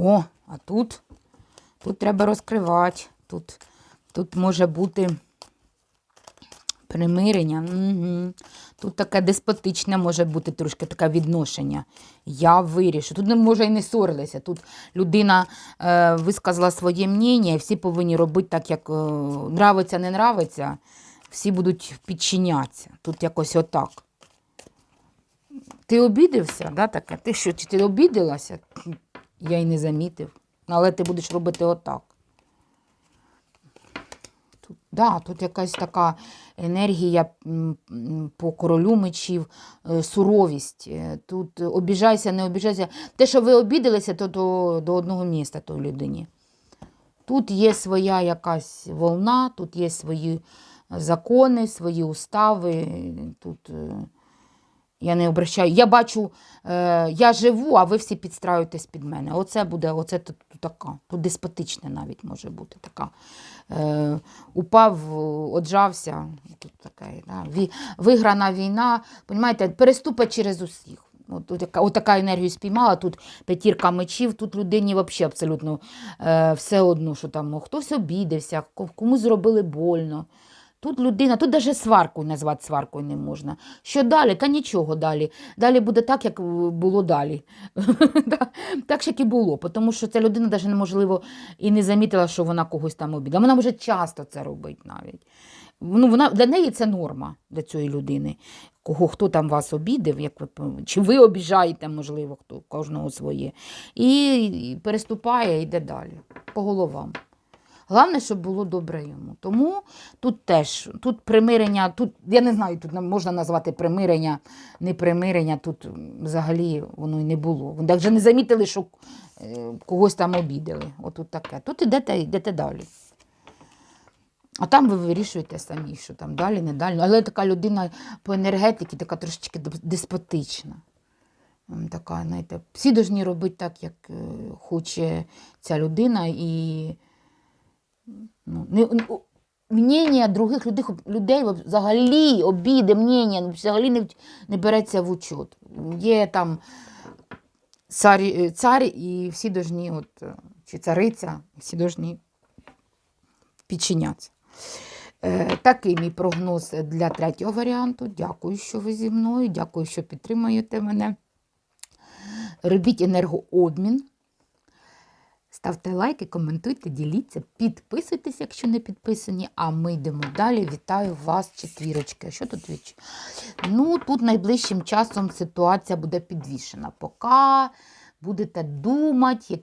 О, а тут, тут треба розкривати. Тут, тут може бути примирення. Угу. Тут таке деспотичне може бути трошки таке відношення. Я вирішу. Тут може і не ссорилися. Тут людина е, висказала своє мнення, і всі повинні робити так, як е, нравиться, не нравиться. Всі будуть підчинятися. Тут якось отак. Ти обідився, да, таке? Ти що, чи ти обідалася? Я й не замітив. Але ти будеш робити отак. Тут, да, тут якась така енергія по королю мечів, е, суровість. Е, Тут обіжайся, не обіжайся. Те, що ви обідалися, то до, до одного міста той людині. Тут є своя якась волна, тут є свої закони, свої устави. Тут е, я не обращаю. Я бачу, е, я живу, а ви всі підстраюєтесь під мене. Оце буде, оце тут, така. Тут деспотичне навіть може бути така. Е, упав, оджався. Тут таке, да. Ві, виграна війна, понімаєте, переступить через усіх. От, от, така, енергію спіймала, тут п'ятірка мечів, тут людині взагалі абсолютно е, все одно, що там хтось обідався, комусь зробили больно. Тут людина, тут навіть сварку назвати сваркою не можна. Що далі? Та нічого далі. Далі буде так, як е, було далі. Так як і було. Тому що ця людина навіть неможливо і не замітила, що вона когось там обідала. Вона може часто це робить навіть. Ну, вона, для неї це норма для цієї людини. Кого хто там вас обідав, як ви, чи ви обіжаєте, можливо, хто кожного своє. І, переступає йде далі по головам. Головне, щоб було добре йому. Тому тут теж, тут примирення, тут, я не знаю, тут можна назвати примирення, не примирення, тут взагалі воно й не було. Вони навіть не замітили, що е, когось там обідали. Отут таке. Тут ідете, йдете далі. А там ви вирішуєте самі, що там далі, не далі. Але така людина по енергетиці, така трошечки деспотична. Така, знаєте, всі повинні робити так, як е, хоче ця людина, і ну, не, мнення других людей, людей взагалі обіди, мнення, ну, взагалі не, не береться в учет. Є там цар, е, цар і всі должні, от, е, чи цариця, всі должні підчинятися. Е, такий мій прогноз для третього варіанту. Дякую, що ви зі мною. Дякую, що підтримуєте мене. Робіть енергообмін. Ставте лайки, коментуйте, діліться, підписуйтесь, якщо не підписані. А ми йдемо далі. Вітаю вас, четвірочки. А Що тут віч? Ну, тут найближчим часом ситуація буде підвішена. Поки будете думати,